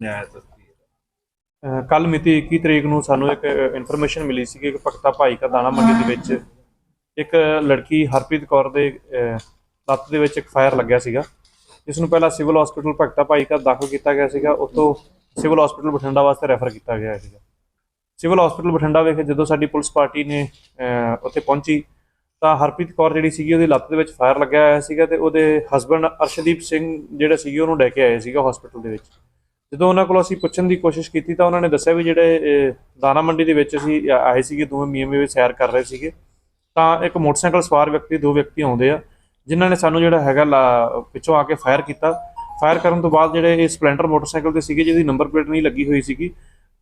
ਨਿਆਂ ਤਸਦੀਕ ਕੱਲ ਮਿਤੀ 21 ਤਰੀਕ ਨੂੰ ਸਾਨੂੰ ਇੱਕ ਇਨਫੋਰਮੇਸ਼ਨ ਮਿਲੀ ਸੀ ਕਿ ਭਗਤਾ ਭਾਈ ਕਾ ਦਾਣਾ ਮੰਡੀ ਦੇ ਵਿੱਚ ਇੱਕ ਲੜਕੀ ਹਰਪ੍ਰੀਤ ਕੌਰ ਦੇ ਲੱਤ ਦੇ ਵਿੱਚ ਇੱਕ ਫਾਇਰ ਲੱਗਿਆ ਸੀਗਾ। ਜਿਸ ਨੂੰ ਪਹਿਲਾਂ ਸਿਵਲ ਹਸਪੀਟਲ ਭਗਤਾ ਭਾਈ ਕਾ ਦਾਖਲ ਕੀਤਾ ਗਿਆ ਸੀਗਾ। ਉੱਥੋਂ ਸਿਵਲ ਹਸਪੀਟਲ ਬਠਿੰਡਾ ਵਾਸਤੇ ਰੈਫਰ ਕੀਤਾ ਗਿਆ ਸੀਗਾ। ਸਿਵਲ ਹਸਪੀਟਲ ਬਠਿੰਡਾ ਵਿਖੇ ਜਦੋਂ ਸਾਡੀ ਪੁਲਿਸ ਪਾਰਟੀ ਨੇ ਉੱਥੇ ਪਹੁੰਚੀ, ਤਾਂ ਹਰਪ੍ਰੀਤ ਕੌਰ ਜਿਹੜੀ ਸੀਗੀ ਉਹਦੀ ਲੱਤ ਦੇ ਵਿੱਚ ਫਾਇਰ ਲੱਗਿਆ ਹੋਇਆ ਸੀਗਾ ਤੇ ਉਹਦੇ ਹਸਬੰਡ ਅਰਸ਼ਦੀਪ ਸਿੰਘ ਜਿਹੜੇ ਸੀਗੇ ਉਹਨੂੰ ਲੈ ਕੇ ਆਏ ਸੀਗਾ ਹਸਪੀਟਲ ਦੇ ਵਿੱਚ। ਜਦੋਂ ਉਹਨਾਂ ਕੋਲ ਅਸੀਂ ਪੁੱਛਣ ਦੀ ਕੋਸ਼ਿਸ਼ ਕੀਤੀ ਤਾਂ ਉਹਨਾਂ ਨੇ ਦੱਸਿਆ ਵੀ ਜਿਹੜੇ ਦਾਣਾ ਮੰਡੀ ਦੇ ਵਿੱਚ ਅਸੀਂ ਆਏ ਸੀਗੇ, ਦੋਵੇਂ ਮੀਆਂ ਸੈਰ ਕਰ ਰਹੇ ਸੀਗੇ। ਤਾਂ ਇੱਕ ਮੋਟਰਸਾਈਕਲ ਸਵਾਰ ਵਿਅਕਤੀ, ਦੋ ਵਿਅਕਤੀ ਆਉਂਦੇ ਆ, ਜਿਨ੍ਹਾਂ ਨੇ ਸਾਨੂੰ ਜਿਹੜਾ ਹੈਗਾ ਲਾ- ਪਿੱਛੋਂ ਆ ਕੇ ਫਾਇਰ ਕੀਤਾ। ਫਾਇਰ ਕਰਨ ਤੋਂ ਬਾਅਦ ਜਿਹੜੇ ਇਹ ਸਪਲੈਂਡਰ ਮੋਟਰਸਾਈਕਲ ਤੇ ਸੀਗੇ, ਜਿਹਦੀ ਨੰਬਰ ਪਲੇਟ ਨਹੀਂ ਲੱਗੀ ਹੋਈ ਸੀਗੀ,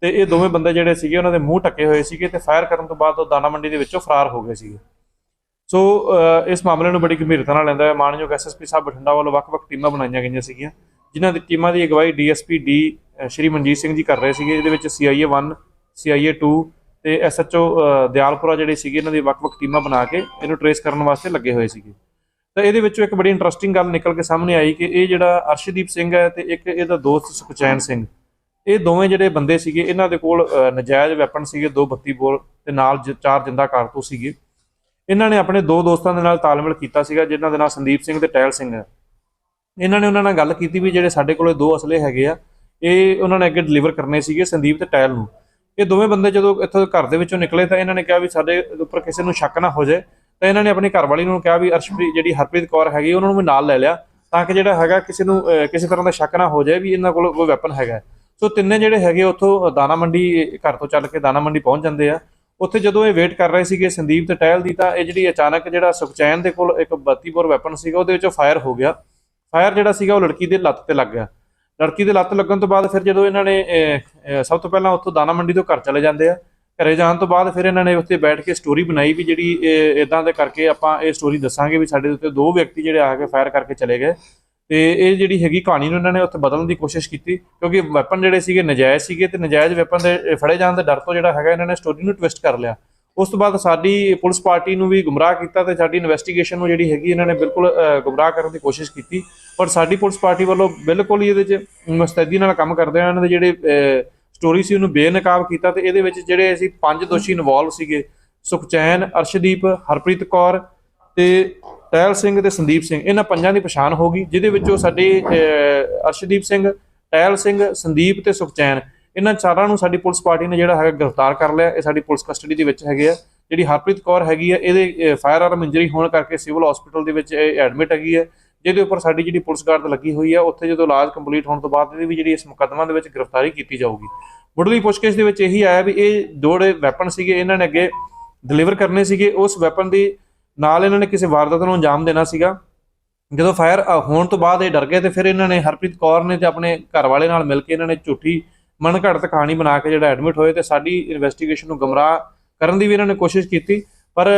ਤੇ ਇਹ ਦੋਵੇਂ ਬੰਦੇ ਜਿਹੜੇ ਸੀਗੇ, ਉਹਨਾਂ ਦੇ ਮੂੰਹ ਢੱਕੇ ਹੋਏ ਸੀਗੇ ਤੇ ਫਾਇਰ ਕਰਨ ਤੋਂ ਬਾਅਦ ਉਹ ਦਾਣਾ ਮੰਡੀ ਦੇ ਵਿੱਚੋਂ ਫਰਾਰ ਹੋ ਗਏ ਸੀਗੇ। ਸੋ ਇਸ ਮਾਮਲੇ ਨੂੰ ਬੜੀ ਗੰਭੀਰਤਾ ਨਾਲ ਲੈਂਦਾ ਹੈ ਮਾਨਯੋਗ ਐਸਐਸਪੀ ਸਾਹਿਬ ਬਠਿੰਡਾ ਵੱਲੋਂ ਵੱਖ-ਵੱਖ ਟੀਮਾਂ ਬਣਾਈਆਂ ਗਈਆਂ ਸੀਗੀਆਂ। ਜਿਨ੍ਹਾਂ ਦੀ ਟੀਮਾਂ ਦੀ ਅਗਵਾਈ ਡੀਐਸਪੀ ਡੀ ਸ਼੍ਰੀ ਮਨਜੀਤ ਸਿੰਘ ਜੀ ਕਰ ਰਹੇ ਸੀਗੇ। ਇਹਦੇ ਵਿੱਚ ਸੀਆਈਏ 1 ਸੀਆਈਏ 2 ਤੇ ਐਸਐਚਓ ਦਿਆਲਪੁਰਾ ਜਿਹੜੇ ਸੀਗੇ, ਇਹਨਾਂ ਦੀ ਵੱਖ-ਵੱਖ ਟੀਮਾਂ ਬਣਾ ਕੇ ਇਹਨੂੰ ਟਰੇਸ ਕਰਨ ਵਾਸਤੇ ਲੱਗੇ ਹੋਏ ਸੀਗੇ। ਤਾਂ ਇਹਦੇ ਵਿੱਚੋਂ ਇੱਕ ਬੜੀ ਇੰਟਰਸਟਿੰਗ ਗੱਲ ਨਿਕਲ ਕੇ ਸਾਹਮਣੇ ਆਈ ਕਿ ਇਹ ਜਿਹੜਾ ਅਰਸ਼ਦੀਪ ਸਿੰਘ ਹੈ ਤੇ ਇੱਕ ਇਹਦਾ ਦੋਸਤ ਸੁਖਚੈਨ ਸਿੰਘ, ਇਹ ਦੋਵੇਂ ਜਿਹੜੇ ਬੰਦੇ ਸੀਗੇ, ਇਹਨਾਂ ਦੇ ਕੋਲ ਨਜਾਇਜ਼ ਵੈਪਨ ਸੀਗੇ, ਦੋ 32 ਬੋਲ ਤੇ ਨਾਲ ਜ- ਚਾਰ ਜਿੰਦਾ ਕਾਰਤੂਸ ਸੀਗੇ। ਇਹਨਾਂ ਨੇ ਆਪਣੇ ਦੋ ਦੋਸਤਾਂ ਦੇ ਨਾਲ ਤਾਲਮੇਲ ਕੀਤਾ ਸੀਗਾ, ਜਿਨ੍ਹਾਂ ਦੇ ਨਾਂ ਸੰਦੀਪ ਸਿੰਘ ਤੇ ਟੈਲ ਸਿੰਘ ਹੈ। ਇਹਨਾਂ ਨੇ ਉਹਨਾਂ ਨਾਲ ਗੱਲ ਕੀਤੀ ਵੀ ਜਿਹੜੇ ਸਾਡੇ ਕੋਲੇ ਦੋ ਅਸਲੇ ਹੈਗੇ ਆ, ਇਹ ਉਹਨਾਂ ਨੇ ਅੱਗੇ ਡਿਲੀਵਰ ਕਰਨੇ ਸੀਗੇ ਸੰਦੀਪ ਤੇ ਟੈਲ ਨੂੰ। ਇਹ ਦੋਵੇਂ ਬੰਦੇ ਜਦੋਂ ਇੱਥੋਂ ਘਰ ਦੇ ਵਿੱਚੋਂ ਨਿਕਲੇ ਤਾਂ ਇਹਨਾਂ ਨੇ ਕਿਹਾ ਵੀ ਸਾਡੇ ਉੱਪਰ ਕਿਸੇ ਨੂੰ ਸ਼ੱਕ ਨਾ ਹੋ ਜਾਏ। ਤਾਂ ਇਹਨਾਂ ਨੇ ਆਪਣੀ ਘਰਵਾਲੀ ਨੂੰ ਕਿਹਾ ਵੀ ਅਰਸ਼ਪ੍ਰੀਤ ਜਿਹੜੀ ਹਰਪ੍ਰੀਤ ਕੌਰ ਹੈਗੀ, ਉਹਨਾਂ ਨੂੰ ਵੀ ਨਾਲ ਲੈ ਲਿਆ ਤਾਂ ਕਿ ਜਿਹੜਾ ਹੈਗਾ ਕਿਸੇ ਨੂੰ ਕਿਸੇ ਤਰ੍ਹਾਂ ਦਾ ਸ਼ੱਕ ਨਾ ਹੋ ਜਾਏ ਵੀ ਇਹਨਾਂ ਕੋਲ ਕੋਈ ਵੈਪਨ ਹੈਗਾ। ਸੋ ਤਿੰਨੇ ਜਿਹੜੇ ਹੈਗੇ ਉੱਥੋਂ ਦਾਣਾ ਮੰਡੀ, ਘਰ ਤੋਂ ਚੱਲ ਕੇ ਦਾਣਾ ਮੰਡੀ ਪਹੁੰਚ ਜਾਂਦੇ ਆ। ਉੱਥੇ ਜਦੋਂ ਇਹ ਵੇਟ ਕਰ ਰਹੇ ਸੀਗੇ ਸੰਦੀਪ ਤੇ ਟਹਿਲ ਦੀ ਤਾਂ ਇਹ ਜਿਹੜੀ ਅਚਾਨਕ ਜਿਹੜਾ ਸੁਖਚੈਨ ਦੇ ਕੋਲ ਇੱਕ 32 ਬੋਰ ਵੈਪਨ ਸੀਗਾ, ਉਹਦੇ ਵਿੱਚੋਂ ਫਾਇਰ ਹੋ ਗਿਆ। ਫਾਇਰ ਜਿਹੜਾ ਸੀਗਾ ਉਹ ਲੜਕੀ ਦੇ ਲੱਤ ਤੇ ਲੱਗ ਗਿਆ। ਲੜਕੀ ਦੇ ਲੱਤ ਲੱਗਣ ਤੋਂ ਬਾਅਦ ਫਿਰ ਜਦੋਂ ਇਹਨਾਂ ਨੇ ਸਭ ਤੋਂ ਪਹਿਲਾਂ ਉੱਥੋਂ ਦਾਣਾ ਮੰਡੀ ਤੋਂ ਘਰ ਚਲੇ ਜਾਂਦੇ ਆ। ਘਰੇ ਜਾਣ ਤੋਂ ਬਾਅਦ ਫਿਰ ਇਹਨਾਂ ਨੇ ਉੱਥੇ ਬੈਠ ਕੇ ਸਟੋਰੀ ਬਣਾਈ ਵੀ ਜਿਹੜੀ ਇਦਾਂ ਦੇ ਕਰਕੇ ਆਪਾਂ ਇਹ ਸਟੋਰੀ ਦੱਸਾਂਗੇ ਵੀ ਸਾਡੇ ਉੱਤੇ ਦੋ ਵਿਅਕਤੀ ਜਿਹੜੇ ਆ ਕੇ ਫਾਇਰ ਕਰਕੇ ਚਲੇ ਗਏ। ਤੇ ਇਹ ਜਿਹੜੀ ਹੈਗੀ ਕਹਾਣੀ ਨੂੰ ਇਹਨਾਂ ਨੇ ਉੱਥੇ ਬਦਲਣ ਦੀ ਕੋਸ਼ਿਸ਼ ਕੀਤੀ ਕਿਉਂਕਿ ਵੈਪਨ ਜਿਹੜੇ ਸੀਗੇ ਨਜਾਇਜ਼ ਸੀਗੇ ਤੇ ਨਜਾਇਜ਼ ਵੈਪਨ ਦੇ ਫੜੇ ਜਾਣ ਦੇ ਡਰ ਤੋਂ ਜਿਹੜਾ ਹੈਗਾ ਇਹਨਾਂ ਨੇ ਸਟੋਰੀ ਨੂੰ ਟਵਿਸਟ ਕਰ ਲਿਆ। ਉਸ ਤੋਂ ਬਾਅਦ ਸਾਡੀ ਪੁਲਿਸ ਪਾਰਟੀ ਨੂੰ ਵੀ ਗੁੰਮਰਾਹ ਕੀਤਾ ਤੇ ਸਾਡੀ ਇਨਵੈਸਟੀਗੇਸ਼ਨ ਨੂੰ ਜਿਹੜੀ ਹੈਗੀ ਇਹਨਾਂ ਨੇ ਬਿਲਕੁਲ ਗੁੰਮਰਾਹ ਕਰਨ ਦੀ ਕੋਸ਼ਿਸ਼ ਕੀਤੀ। ਪਰ ਸਾਡੀ ਪੁਲਿਸ ਪਾਰਟੀ ਵੱਲੋਂ ਬਿਲਕੁਲ ਹੀ ਇਹਦੇ 'ਚ ਮੁਸਤੈਦੀ ਨਾਲ ਕੰਮ ਕਰਦੇ ਆ ਇਹਨਾਂ ਦੇ ਜਿਹੜੇ ਸਟੋਰੀ ਸੀ ਉਹਨੂੰ ਬੇਨਕਾਬ ਕੀਤਾ ਤੇ ਇਹਦੇ ਵਿੱਚ ਜਿਹੜੇ ਅਸੀਂ ਪੰਜ ਦੋਸ਼ੀ ਇਨਵੋਲਵ ਸੀਗੇ, ਸੁਖਚੈਨ, ਅਰਸ਼ਦੀਪ, ਹਰਪ੍ਰੀਤ ਕੌਰ ਤੇ ਟਹਿਲ ਸਿੰਘ ਤੇ ਸੰਦੀਪ ਸਿੰਘ। ਇਹਨਾਂ ਪੰਜਾਂ ਦੀ ਪਛਾਣ ਹੋ ਗਈ, ਜਿਹਦੇ ਵਿੱਚੋਂ ਸਾਡੇ ਅਰਸ਼ਦੀਪ ਸਿੰਘ ਟਹਿਲ ਸਿੰਘ, ਸੰਦੀਪ ਤੇ ਸੁਖਚੈਨ। ਇਹਨਾਂ ਚਾਰਾਂ ਨੂੰ ਸਾਡੀ ਪੁਲਿਸ ਪਾਰਟੀ ਨੇ ਜਿਹੜਾ ਹੈਗਾ ਗ੍ਰਿਫਤਾਰ ਕਰ ਲਿਆ। ਇਹ ਸਾਡੀ ਪੁਲਿਸ ਕਸਟਡੀ ਦੇ ਵਿੱਚ ਹੈਗੇ ਆ। ਜਿਹੜੀ ਹਰਪ੍ਰੀਤ ਕੌਰ ਹੈਗੀ ਆ, ਇਹਦੇ ਫਾਇਰ ਆਰਮ ਇੰਜਰੀ ਹੋਣ ਕਰਕੇ ਸਿਵਲ ਹਸਪੀਟਲ ਦੇ ਵਿੱਚ ਇਹ ਐਡਮਿਟ ਹੈਗੀ ਹੈ ਜਿਹਦੇ ਉੱਪਰ ਸਾਡੀ ਜਿਹੜੀ ਪੁਲਿਸ ਗਾਰਡ ਲੱਗੀ ਹੋਈ ਆ, ਉੱਥੇ ਜਦੋਂ ਇਲਾਜ ਕੰਪਲੀਟ ਹੋਣ ਤੋਂ ਬਾਅਦ ਇਹਦੀ ਵੀ ਜਿਹੜੀ ਇਸ ਮੁਕੱਦਮਾ ਦੇ ਵਿੱਚ ਗ੍ਰਿਫਤਾਰੀ ਕੀਤੀ ਜਾਊਗੀ। ਮੁੱਢਲੀ ਪੁੱਛਗਿੱਛ ਦੇ ਵਿੱਚ ਇਹੀ ਆਇਆ ਵੀ ਇਹ ਦੋ ਜਿਹੜੇ ਵੈਪਨ ਸੀਗੇ, ਇਹਨਾਂ ਨੇ ਅੱਗੇ ਡਿਲੀਵਰ ਕਰਨੇ ਸੀਗੇ। ਉਸ ਵੈਪਨ ਦੀ ਨਾਲ ਇਹਨਾਂ ਨੇ ਕਿਸੇ ਵਾਰਦਾਤ ਨੂੰ ਅੰਜਾਮ ਦੇਣਾ ਸੀਗਾ। ਜਦੋਂ ਫਾਇਰ ਹੋਣ ਤੋਂ ਬਾਅਦ ਇਹ ਡਰ ਗਏ ਤੇ ਫਿਰ ਇਹਨਾਂ ਨੇ ਹਰਪ੍ਰੀਤ ਕੌਰ ਨੇ ਤੇ ਆਪਣੇ ਘਰ ਵਾਲੇ ਨਾਲ ਮਿਲ ਕੇ ਇਹਨਾਂ ਨੇ ਝੂਠੀ ਮਨਘੜਤ ਕਹਾਣੀ ਬਣਾ ਕੇ ਜਿਹੜਾ ਐਡਮਿਟ ਹੋਏ ਤੇ ਸਾਡੀ ਇਨਵੈਸਟੀਗੇਸ਼ਨ ਨੂੰ ਗਮਰਾਹ ਕਰਨ ਦੀ ਵੀ ਇਹਨਾਂ ਨੇ ਕੋਸ਼ਿਸ਼ ਕੀਤੀ, ਪਰ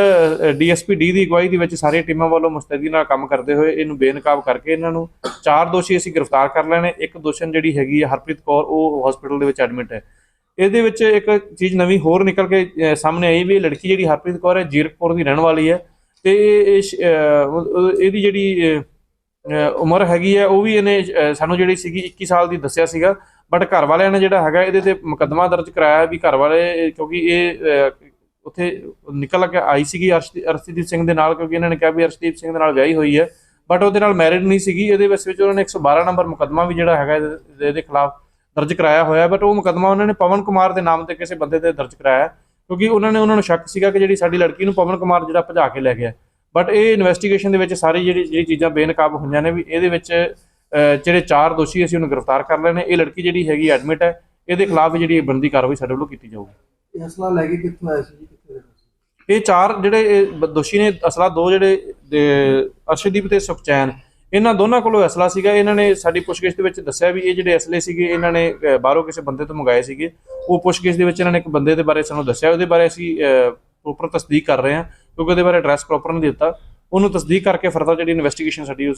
ਡੀਐਸਪੀ ਡੀ ਦੀ ਅਗਵਾਈ ਦੇ ਵਿੱਚ ਸਾਰੀਆਂ ਟੀਮਾਂ ਵੱਲੋਂ ਮੁਸਤੈਦੀ ਨਾਲ ਕੰਮ ਕਰਦੇ ਹੋਏ ਇਹਨੂੰ ਬੇਨਕਾਬ ਕਰਕੇ ਇਹਨਾਂ ਨੂੰ ਚਾਰ ਦੋਸ਼ੀ ਅਸੀਂ ਗ੍ਰਿਫਤਾਰ ਕਰ ਲੈਣੇ, ਇੱਕ ਦੋਸ਼ਣ ਜਿਹੜੀ ਹੈਗੀ ਹੈ ਹਰਪ੍ਰੀਤ ਕੌਰ, ਉਹ ਹਸਪੀਟਲ ਦੇ ਵਿੱਚ ਐਡਮਿਟ ਹੈ। ਇਹਦੇ ਵਿੱਚ ਇੱਕ ਚੀਜ਼ ਨਵੀਂ ਹੋਰ ਨਿਕਲ ਕੇ ਸਾਹਮਣੇ ਆਈ ਵੀ ਇਹ ਲੜਕੀ ਜਿਹੜੀ ਹਰਪ੍ਰੀਤ ਕੌਰ ਹੈ, ਜੀਰਕਪੁਰ ਦੀ ਰਹਿਣ ਵਾਲੀ ਹੈ ਤੇ ਇਹਦੀ ਜਿਹੜੀ ਉਮਰ ਹੈਗੀ ਹੈ, ਉਹ ਵੀ ਇਹਨੇ ਸਾਨੂੰ ਜਿਹੜੀ ਸੀਗੀ 21 ਸਾਲ ਦੀ ਦੱਸਿਆ ਸੀਗਾ। ਬਟ ਘਰ ਵਾਲਿਆਂ ਨੇ ਜਿਹੜਾ ਹੈਗਾ ਇਹਦੇ ਤੇ ਮੁਕੱਦਮਾ ਦਰਜ ਕਰਾਇਆ ਵੀ ਘਰ ਵਾਲੇ ਕਿਉਂਕਿ ਇਹ ਉੱਥੇ ਨਿਕਲ ਕੇ ਆਈ ਸੀਗੀ ਅਰਸ਼- ਅਰਸ਼ਦੀਪ ਸਿੰਘ ਦੇ ਨਾਲ, ਕਿਉਂਕਿ ਇਹਨਾਂ ਨੇ ਕਿਹਾ ਵੀ ਅਰਸ਼ਦੀਪ ਸਿੰਘ ਦੇ ਨਾਲ ਵਿਆਹੀ ਹੋਈ ਹੈ। ਬਟ ਉਹਦੇ ਨਾਲ ਮੈਰਿਡ ਨਹੀਂ ਸੀਗੀ, ਇਹਦੇ ਵਿੱਚ ਵਿੱਚ ਉਹਨਾਂ ਨੇ 112 ਨੰਬਰ ਮੁਕੱਦਮਾ ਵੀ ਜਿਹੜਾ ਹੈਗਾ ਇਹਦੇ ਇਹਦੇ ਖਿਲਾਫ ਦਰਜ ਕਰਾਇਆ ਹੋਇਆ ਬਟ ਉਹ ਮੁਕੱਦਮਾ ਉਹਨਾਂ ਨੇ ਪਵਨ ਕੁਮਾਰ ਦੇ ਨਾਮ ਤੇ ਕਿਸੇ ਬੰਦੇ ਤੇ ਦਰਜ ਕਰਾਇਆ ਕਿਉਂਕਿ ਉਹਨਾਂ ਨੇ, ਉਹਨਾਂ ਨੂੰ ਸ਼ੱਕ ਸੀਗਾ ਕਿ ਜਿਹੜੀ ਸਾਡੀ ਲੜਕੀ ਨੂੰ ਪਵਨ ਕੁਮਾਰ ਜਿਹੜਾ ਭਜਾ ਕੇ ਲੈ ਗਿਆ ਬਟ ਇਹ ਇਨਵੈਸਟੀਗੇਸ਼ਨ ਦੇ ਵਿੱਚ ਸਾਰੀ ਜਿਹੜੀ ਜਿਹੜੀ ਚੀਜ਼ਾਂ ਬੇਨਕਾਬ ਹੋਈਆਂ ਨੇ ਵੀ ਇਹਦੇ ਵਿੱਚ ਜਿਹੜੇ ਚਾਰ ਦੋਸ਼ੀ ਅਸੀਂ ਉਹਨੂੰ ਗ੍ਰਿਫਤਾਰ ਕਰ ਲਏ ਨੇ ਇਹ ਲੜਕੀ ਜਿਹੜੀ ਹੈਗੀ ਐਡਮਿਟ ਹੈ ਇਹਦੇ ਖਿਲਾਫ ਜਿਹੜੀ ਬਣਦੀ ਕਾਰਵਾਈ ਸਾਡੇ ਵੱਲੋਂ ਕੀਤੀ ਜਾਊਗੀ। ਇਹ ਅਸਲਾ ਲੈ ਕੇ ਕਿੱਥੋਂ ਆਇਆ ਸੀ ਜੀ ਕਿੱਥੇ ਦਾ ਸੀ? ਇਹ ਚਾਰ ਜਿਹੜੇ ਦੋਸ਼ੀ ਨੇ ਅਸਲਾ ਦੋ ਜਿਹੜੇ ਅਰਸ਼ਦੀਪ ਤੇ ਸੁਖਚੈਨ ਇਹਨਾਂ ਦੋਨਾਂ ਕੋਲੋਂ ਅਸਲਾ ਸੀਗਾ। ਇਹਨਾਂ ਨੇ ਸਾਡੀ ਪੁੱਛਗਿੱਛ ਦੇ ਵਿੱਚ ਦੱਸਿਆ ਵੀ ਇਹ ਜਿਹੜੇ ਅਸਲੇ ਸੀਗੇ ਇਹਨਾਂ ਨੇ ਬਾਹਰੋਂ ਕਿਸੇ ਬੰਦੇ ਤੋਂ ਮੰਗਾਏ ਸੀਗੇ। ਉਹ ਪੁੱਛਗਿੱਛ ਦੇ ਵਿੱਚ ਇਹਨਾਂ ਨੇ ਇੱਕ ਬੰਦੇ ਦੇ ਬਾਰੇ ਸਾਨੂੰ ਦੱਸਿਆ ਉਹਦੇ ਬਾਰੇ ਅਸੀਂ ਪ੍ਰੋਪਰ ਤਸਦੀਕ ਕਰ ਰਹੇ ਹਾਂ ਕਿਉਂਕਿ ਉਹਦੇ ਬਾਰੇ ਐਡਰੈਸ ਪ੍ਰੋਪਰ ਨਹੀਂ ਦਿੱਤਾ। ਉਹਨੂੰ ਤਸਦੀਕ ਕਰਕੇ ਫਰਦਰ ਜਿਹੜੀ ਇਨਵੈਸਟੀਗੇਸ਼ਨ ਸਾਡੀ ਉਸ